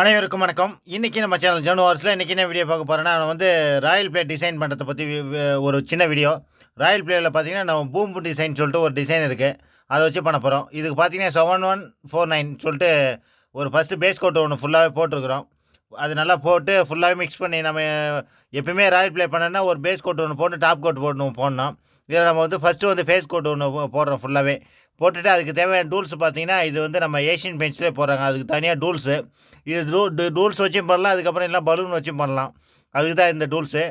அனைவருக்கும் வணக்கம். இன்றைக்கி நம்ம சேனல் ஜனவரிஸில் இன்றைக்கி என்ன வீடியோ பார்க்க போகிறேன்னா நான் வந்து ராயல் பிளே டிசைன் பண்ணுறதை பற்றி ஒரு சின்ன வீடியோ ராயல் பிளேயில் பார்த்தீங்கன்னா நம்ம பூம்பு டிசைன் சொல்லிட்டு ஒரு டிசைன் இருக்குது அதை வச்சு பண்ண போகிறோம் இதுக்கு பார்த்தீங்கன்னா செவன் ஒன் ஃபோர் நைன் சொல்லிட்டு ஒரு ஃபஸ்ட்டு பேஸ் கோட் ஒன்று ஃபுல்லாகவே போட்டிருக்கிறோம். அது நல்லா போட்டு ஃபுல்லாகவே மிக்ஸ் பண்ணி நம்ம எப்பயுமே ராயல் ப்ளே பண்ணோன்னா ஒரு பேஸ் கோட் ஒன்று போட்டு டாப் கோட் போட்டு போடணும். இதில் நம்ம வந்து ஃபஸ்ட்டு வந்து ஃபேஸ் கோட் ஒன்று போடுறோம் ஃபுல்லாகவே போட்டுட்டு அதுக்கு தேவையான டூல்ஸ் பார்த்தீங்கன்னா இது வந்து நம்ம ஏஷியன் பெயிண்ட்ஸ்லேயே போடுறாங்க. அதுக்கு தனியாக டூல்ஸு இது டூ டூல்ஸ் வச்சும் பண்ணலாம். அதுக்கப்புறம் எல்லாம் பலூன் வச்சும் பண்ணலாம். அதுக்கு தான் இந்த டூல்ஸு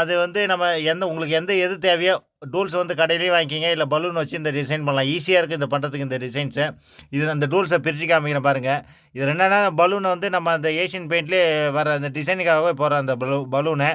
அது வந்து நம்ம எந்த உங்களுக்கு எந்த எது தேவையோ டூல்ஸ் வந்து கடையிலேயே வாங்கிக்கிங்க. இல்லை பலூன் வச்சு இந்த டிசைன் பண்ணலாம். ஈஸியாக இருக்குது இந்த பண்ணுறதுக்கு இந்த டிசைன்ஸு இது அந்த டூல்ஸை பிரித்து காமிக்கிறேன் பாருங்கள் இது என்னென்னா பலூனை வந்து நம்ம அந்த ஏஷியன் பெயிண்ட்லேயே வர அந்த டிசைனுக்காகவே போகிற அந்த பலூ பலூனை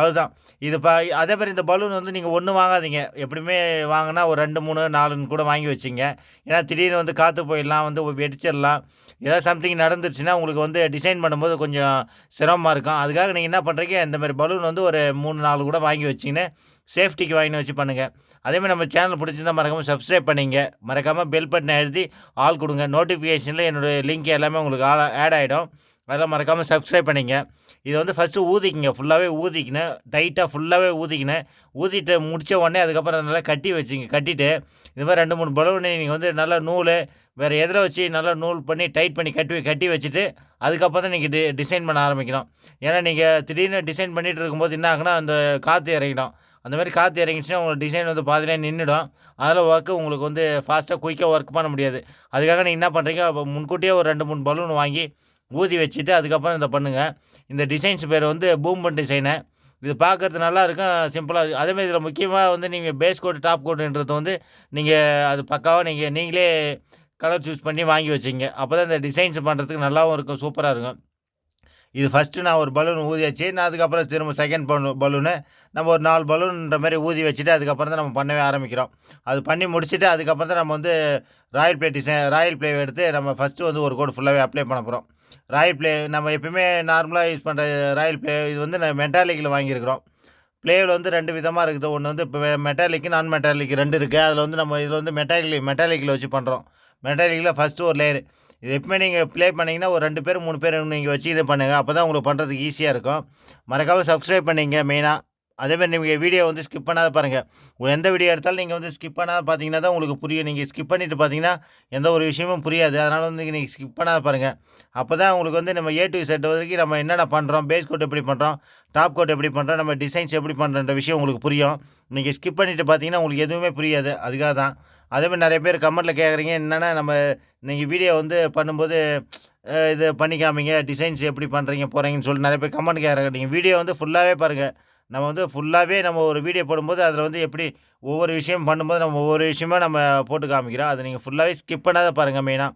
அதுதான். இது பா அதே மாதிரி இந்த பலூன் வந்து நீங்கள் ஒன்று வாங்காதீங்க. எப்படியுமே வாங்கினா ஒரு ரெண்டு மூணு நாலுன்னு கூட வாங்கி வச்சிங்க. ஏன்னா திடீர்னு வந்து காற்று போயிடலாம் வந்து வெடிச்சிடலாம். ஏதாவது சம்திங் நடந்துருச்சுன்னா உங்களுக்கு வந்து டிசைன் பண்ணும்போது கொஞ்சம் சிரமமாக இருக்கும். அதுக்காக நீங்கள் என்ன பண்ணுறீங்க இந்த மாதிரி பலூன் வந்து ஒரு மூணு நாலு கூட வாங்கி வச்சிங்கன்னு சேஃப்டிக்கு வாங்கி வச்சு பண்ணுங்கள் அதேமாதிரி நம்ம சேனல் பிடிச்சிருந்தா மறக்காமல் சப்ஸ்கிரைப் பண்ணிங்க. மறக்காமல் பெல் பட்டனை எழுதி ஆள் கொடுங்க. நோட்டிஃபிகேஷனில் என்னுடைய லிங்க் எல்லாமே உங்களுக்கு ஆட் ஆகிடும் அதெல்லாம் மறக்காமல் சப்ஸ்கிரைப் பண்ணிங்க. இதை வந்து ஃபஸ்ட்டு ஊதிக்கிங்க. ஃபுல்லாகவே ஊதிக்கினேன் டைட்டாக ஃபுல்லாகவே ஊதிக்கினேன் ஊதிட்டு முடித்த உடனே அதுக்கப்புறம் நல்லா கட்டி வச்சிங்க. கட்டிட்டு இது மாதிரி ரெண்டு மூணு பலூனை நீங்கள் வந்து நல்லா நூல் வேறு எதில் வச்சு நல்லா நூல் பண்ணி டைட் பண்ணி கட்டி கட்டி வச்சுட்டு அதுக்கப்புறம் தான் நீங்கள் டி டிசைன் பண்ண ஆரம்பிக்கணும். ஏன்னா நீங்கள் திடீர்னு டிசைன் பண்ணிகிட்டு இருக்கும்போது என்ன ஆகுனா அந்த காற்று இறங்கிடும். அந்த மாதிரி காற்று இறங்கிச்சுன்னா உங்கள் டிசைன் வந்து பாதிலே நின்றுடும் அதில் ஒர்க்கு உங்களுக்கு வந்து ஃபாஸ்ட்டாக குயிக்காக ஒர்க் பண்ண முடியாது. அதுக்காக நீங்கள் என்ன பண்ணுறீங்க அப்போ முன்கூட்டியே ஒரு ரெண்டு மூணு பலூன் வாங்கி ஊதி வச்சுட்டு அதுக்கப்புறம் இதை பண்ணுங்கள் இந்த டிசைன்ஸ் பேர் வந்து பூம்பன் டிசைனு இது பார்க்கறது நல்லா இருக்கும் சிம்பிளாக இருக்கும் அதேமாதிரி இதில் முக்கியமாக வந்து நீங்கள் பேஸ் கோட் டாப் கோட்டுன்றது வந்து நீங்கள் அது பக்காவாக நீங்கள் நீங்களே கலர் சூஸ் பண்ணி வாங்கி வச்சிங்க அப்போ தான் இந்த டிசைன்ஸ் பண்ணுறதுக்கு நல்லாவும் இருக்கும் சூப்பராக இருக்கும். இது ஃபஸ்ட்டு நான் ஒரு பலூன் ஊதியாச்சு நான் அதுக்கப்புறம் திரும்ப செகண்ட் பலூ பலூனு நம்ம ஒரு நாலு பலூன்ற மாதிரி ஊதி வச்சுட்டு அதுக்கப்புறம் தான் நம்ம பண்ணவே ஆரம்பிக்கிறோம். அது பண்ணி முடிச்சுட்டு அதுக்கப்புறம் தான் நம்ம வந்து royal play design royal play எடுத்து நம்ம ஃபஸ்ட்டு வந்து ஒரு கோடு ஃபுல்லாகவே அப்ளை பண்ண போகிறோம் ராயல் ப்ளே நம்ம எப்பயுமே நார்மலாக யூஸ் பண்ணுற ராயல் ப்ளே இது வந்து நான் மெட்டாலிக்கில் வாங்கியிருக்கிறோம். ப்ளேவில் வந்து ரெண்டு விதமாக இருக்குது. ஒன்று வந்து இப்போ மெட்டாலிக்கு நான் மெட்டாலிக் ரெண்டு இருக்குது அதில் வந்து நம்ம இதில் வந்து மெட்டாலிக் மெட்டாலிக்கில் வச்சு பண்ணுறோம் மெட்டாலிக்கில் ஃபஸ்ட்டு ஒரு லேயர் இது எப்பவுமே நீங்கள் ப்ளே பண்ணிங்கன்னா ஒரு ரெண்டு பேர் மூணு பேர் நீங்கள் வச்சு இது பண்ணுங்கள் அப்போ தான் உங்களுக்கு பண்ணுறதுக்கு ஈஸியாக இருக்கும். மறக்காமல் சப்ஸ்கிரைப் பண்ணிங்க மெயினாக அதேமாதிரி நீங்கள் வீடியோ வந்து ஸ்கிப் பண்ணாத பாருங்கள் எந்த வீடியோ எடுத்தாலும் நீங்கள் வந்து ஸ்கிப் பண்ணாத பார்த்தீங்கன்னா தான் உங்களுக்கு புரியும். நீங்கள் ஸ்கிப் பண்ணிவிட்டு பார்த்தீங்கன்னா எந்த ஒரு விஷயமும் புரியாது. அதனால் வந்து நீங்கள் ஸ்கிப் பண்ணாத பாருங்கள் அப்போ தான் உங்களுக்கு வந்து நம்ம ஏ டு செட் வரைக்கும் நம்ம என்னென்ன பண்ணுறோம் பேஸ் கோட் எப்படி பண்ணுறோம் டாப் கோட் எப்படி பண்ணுறோம் நம்ம டிசைன்ஸ் எப்படி பண்ணுறன்ற விஷயம் உங்களுக்கு புரியும். நீங்கள் ஸ்கிப் பண்ணிவிட்டு பார்த்தீங்கன்னா உங்களுக்கு எதுவுமே புரியாது. அதுக்காக தான். அதேமாதிரி நிறைய பேர் கமெண்ட்டில் கேட்குறீங்க என்னென்னா நம்ம நீங்கள் வீடியோ வந்து பண்ணும்போது இது பண்ணிக்காமீங்க டிசைன்ஸ் எப்படி பண்ணுறீங்க போகிறீங்கன்னு சொல்லிட்டு நிறைய பேர் கமெண்ட் கேட்குறாங்க நீங்கள் வீடியோ வந்து ஃபுல்லாகவே பாருங்கள் நம்ம வந்து ஃபுல்லாகவே நம்ம ஒரு வீடியோ போடும்போது அதில் வந்து எப்படி ஒவ்வொரு விஷயம் பண்ணும்போது நம்ம ஒவ்வொரு விஷயமா நம்ம போட்டு காமிக்கிறோம். அதை நீங்கள் ஃபுல்லாகவே ஸ்கிப் பண்ணாத பாருங்கள் மெயினாக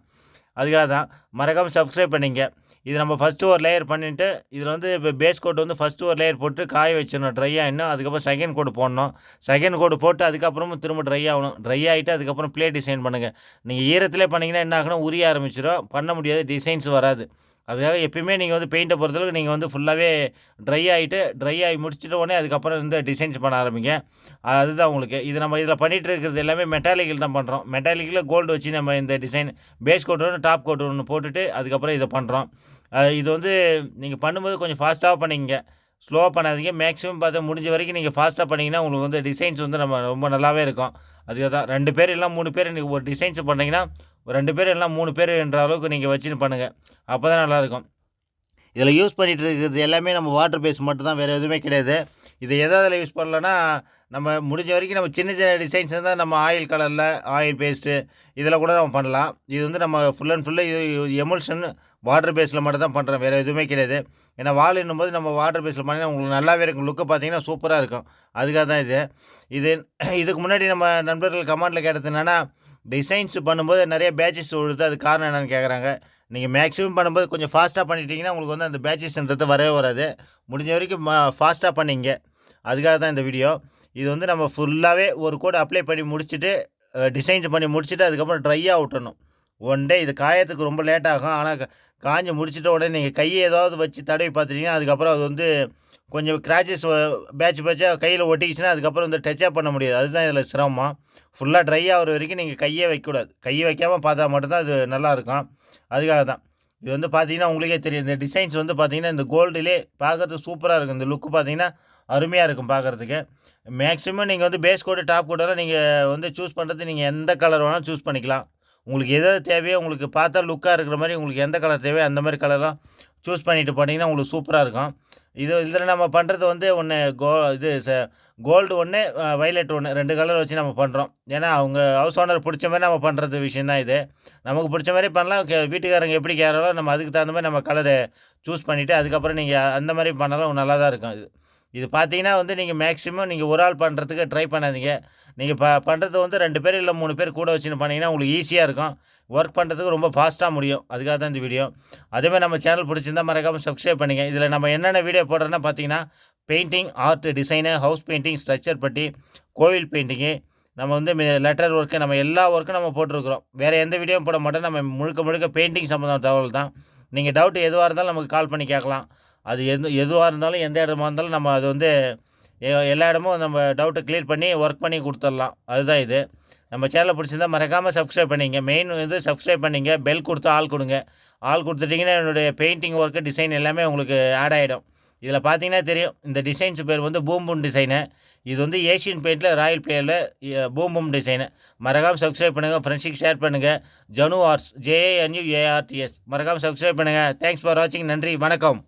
அதுக்காக தான் மறக்காமல் சப்ஸ்கிரைப் பண்ணிங்க. இது நம்ம ஃபஸ்ட்டு ஒரு லேயர் பண்ணிவிட்டு இதில் வந்து இப்போ பேஸ் கோட் வந்து ஃபஸ்ட்டு ஒரு லேயர் போட்டு காய வச்சிடணும். ட்ரை ஆகிடணும் அதுக்கப்புறம் செகண்ட் கோடு போடணும். செகண்ட் கோடு போட்டு அதுக்கப்புறமும் திரும்ப ட்ரை ஆகணும். ட்ரை ஆகிட்டு அதுக்கப்புறம் ப்ளே டிசைன் பண்ணுங்கள் நீங்கள் ஈரத்திலே பண்ணிங்கன்னா என்ன ஆகணும்? உரிய ஆரம்பிச்சிடும். பண்ண முடியாது டிசைன்ஸ் வராது. அதுக்காக எப்பயுமே நீங்கள் வந்து பெயிண்ட்டை பொறுத்தளவுக்கு நீங்கள் வந்து ஃபுல்லாகவே ட்ரை ஆகிட்டு ட்ரை ஆகி முடிச்சிட்ட உடனே அதுக்கப்புறம் இந்த டிசைன்ஸ் பண்ண ஆரம்பிங்க. அதுதான் உங்களுக்கு. இது நம்ம இதில் பண்ணிகிட்டு இருக்கிறது எல்லாமே மெட்டாலிக்கில் தான் பண்ணுறோம் மெட்டாலிக்கில் கோல்டு வச்சு நம்ம இந்த டிசைன் பேஸ் கோட் ஒன்று டாப் கோட் ஒன்று போட்டுட்டு அதுக்கப்புறம் இதை பண்ணுறோம் இது வந்து நீங்கள் பண்ணும்போது கொஞ்சம் ஃபாஸ்ட்டாக பண்ணிங்க ஸ்லோவாக பண்ணாதீங்க. மேக்ஸிமம் பார்த்து முடிஞ்ச வரைக்கும் நீங்கள் ஃபாஸ்ட்டாக பண்ணிங்கன்னா உங்களுக்கு வந்து டிசைன்ஸ் வந்து நம்ம ரொம்ப நல்லாவே இருக்கும். அதுக்கு தான். ரெண்டு பேர் இல்லை மூணு பேர் நீங்கள் ஒரு டிசைன்ஸ் பண்ணிங்கன்னா ஒரு ரெண்டு பேர் இல்லை மூணு பேர் என்ற அளவுக்கு நீங்கள் வச்சுன்னு பண்ணுங்கள் அப்போ தான் நல்லாயிருக்கும் இதில் யூஸ் பண்ணிகிட்டு இருக்கிறது எல்லாமே நம்ம வாட்டர் பேஸ் மட்டும் தான். வேறு எதுவுமே கிடையாது. இது எதை அதில் யூஸ் பண்ணலன்னா நம்ம முடிஞ்ச வரைக்கும் நம்ம சின்ன சின்ன டிசைன்ஸ் இருந்தால் நம்ம ஆயில் கலரில் ஆயில் பேஸ்ட்டு இதில் கூட நம்ம பண்ணலாம். இது வந்து நம்ம ஃபுல் அண்ட் ஃபுல்லு இது எமுல்ஷன் வாட்டர் பேஸில் மட்டும் தான் பண்ணுறோம் வேறு எதுவுமே கிடையாது. ஏன்னா வால் போது நம்ம வாட்டர் பேஸில் பண்ணினா உங்களுக்கு நல்லாவே இருக்கும். லுக்கை பார்த்தீங்கன்னா சூப்பராக இருக்கும். அதுக்காக தான் இது. இது இதுக்கு முன்னாடி நம்ம நண்பர்கள் கமெண்ட்டில் கேட்டது என்னென்னா டிசைன்ஸ் பண்ணும்போது நிறைய பேட்சஸ் விழுது அது காரணம் என்னென்னு கேட்குறாங்க நீங்கள் மேக்ஸிமம் பண்ணும்போது கொஞ்சம் ஃபாஸ்ட்டாக பண்ணிட்டீங்கன்னா உங்களுக்கு வந்து அந்த பேச்சஸ்ன்றது வரவே வராது. முடிஞ்ச வரைக்கும் ஃபாஸ்ட்டாக பண்ணிங்க. அதுக்காக தான் இந்த வீடியோ இது வந்து நம்ம ஃபுல்லாகவே ஒரு கோடு அப்ளை பண்ணி முடிச்சுட்டு டிசைன்ஸ் பண்ணி முடிச்சுட்டு அதுக்கப்புறம் ட்ரையாக விட்டணும் ஒன் டே இது காயத்துக்கு ரொம்ப லேட் ஆகும். ஆனால் காஞ்சி முடிச்சிட்ட உடனே நீங்கள் கையை ஏதாவது வச்சு தடவி பார்த்துட்டீங்கன்னா அதுக்கப்புறம் அது வந்து கொஞ்சம் கிராச்சஸ் பேட்ச் பேட்சாக கையில் ஒட்டிக்கிச்சுன்னா அதுக்கப்புறம் வந்து டச்சப் பண்ண முடியாது. அதுதான் இதில் சிரமம். ஃபுல்லாக ட்ரை ஆகிற வரைக்கும் நீங்கள் கையே வைக்கக்கூடாது. கையை வைக்காமல் பார்த்தா மட்டும்தான் அது நல்லாயிருக்கும். அதுக்காக தான். இது வந்து பார்த்தீங்கன்னா உங்களுக்கே தெரியும். இந்த டிசைன்ஸ் வந்து பார்த்தீங்கன்னா இந்த கோல்டுலே பார்க்கறதுக்கு சூப்பராக இருக்கும். இந்த லுக்கு பார்த்தீங்கன்னா அருமையாக இருக்கும் பார்க்கறதுக்கு. மேக்ஸிமம் நீங்கள் வந்து பேஸ் கோடு டாப் கோடெல்லாம் நீங்கள் வந்து சூஸ் பண்ணுறது நீங்கள் எந்த கலர் வேணாலும் சூஸ் பண்ணிக்கலாம். உங்களுக்கு எதாவது தேவையோ உங்களுக்கு பார்த்தா லுக்காக இருக்கிற மாதிரி உங்களுக்கு எந்த கலர் தேவையோ அந்த மாதிரி கலர்லாம் சூஸ் பண்ணிட்டு போனீங்கன்னா உங்களுக்கு சூப்பராக இருக்கும். இது இதில் நம்ம பண்ணுறது வந்து ஒன்று கோ இது ச கோல்டு ஒன்று வைலட் ஒன்று ரெண்டு கலர் வச்சு நம்ம பண்ணுறோம் ஏன்னா அவங்க ஹவுஸ் ஓனர் பிடிச்ச மாதிரி நம்ம பண்ணுறது விஷயந்தான் இது. நமக்கு பிடிச்ச மாதிரி பண்ணலாம். கே வீட்டுக்காரங்க எப்படி கேரளோ நம்ம அதுக்கு தகுந்த மாதிரி நம்ம கலரு சூஸ் பண்ணிவிட்டு அதுக்கப்புறம் நீங்கள் அந்த மாதிரி பண்ணாலும் நல்லா தான் இருக்கும் இது. இது பார்த்தீங்கன்னா வந்து நீங்கள் மேக்ஸிமம் நீங்கள் ஒரு ஆள் பண்ணுறதுக்கு ட்ரை பண்ணாதீங்க. நீங்கள் ப பண்ணுறது வந்து ரெண்டு பேர் இல்லை மூணு பேர் கூட வச்சுன்னு பண்ணிங்கன்னா உங்களுக்கு ஈஸியாக இருக்கும். ஒர்க் பண்ணுறதுக்கு ரொம்ப ஃபாஸ்ட்டாக முடியும். அதுக்காக தான் இந்த வீடியோ அதேமாதிரி நம்ம சேனல் பிடிச்சிருந்தா மறக்காமல் சப்ஸ்கிரைப் பண்ணுங்கள் இதில் நம்ம என்னென்ன வீடியோ போடுறோன்னா பார்த்தீங்கன்னா painting art design house painting structure putty கோவில் பெயிண்டிங்கு நம்ம வந்து லெட்டர் ஒர்க்கு நம்ம எல்லா ஒர்க்கும் நம்ம போட்டிருக்கிறோம். வேறு எந்த வீடியோவும் போட மாட்டோம். நம்ம முழுக்க முழுக்க பெயிண்டிங் சம்மந்தம் தகவல் தான் நீங்கள் டவுட் எதுவாக இருந்தாலும் நமக்கு கால் பண்ணி கேட்கலாம். அது எது எதுவாக இருந்தாலும் எந்த இடமா இருந்தாலும் நம்ம அது வந்து எல்லா இடமும் நம்ம டவுட்டை கிளியர் பண்ணி ஒர்க் பண்ணி கொடுத்துடலாம். அதுதான் இது. நம்ம சேனலை பிடிச்சிருந்தா மறக்காமல் சப்ஸ்கிரைப் பண்ணிங்க. மெயின் வந்து சப்ஸ்கிரைப் பண்ணிங்க. பெல் கொடுத்து ஆள் கொடுங்க. ஆள் கொடுத்துட்டிங்கன்னா என்னுடைய பெயிண்டிங் ஒர்க்கு டிசைன் எல்லாமே உங்களுக்கு ஆட் ஆகிடும் இதில் பார்த்தீங்கன்னா தெரியும். இந்த டிசைன்ஸ் பேர் வந்து பூம்பும் டிசைனு இது வந்து ஏஷியன் பெயிண்டில் ராயல் பிளேயரில் பூம்பும் டிசைனு மறக்காமல் சப்ஸ்கிரைப் பண்ணுங்கள் ஃப்ரெண்ட்ஸுக்கு ஷேர் பண்ணுங்கள் ஜனு ஆர்ட்ஸ் ஜேஏஎன்யூஏஆர்டிஎஸ் மறக்காமல் சப்ஸ்கிரைப் பண்ணுங்கள் தேங்க்ஸ் ஃபார் வாட்சிங் நன்றி. வணக்கம்.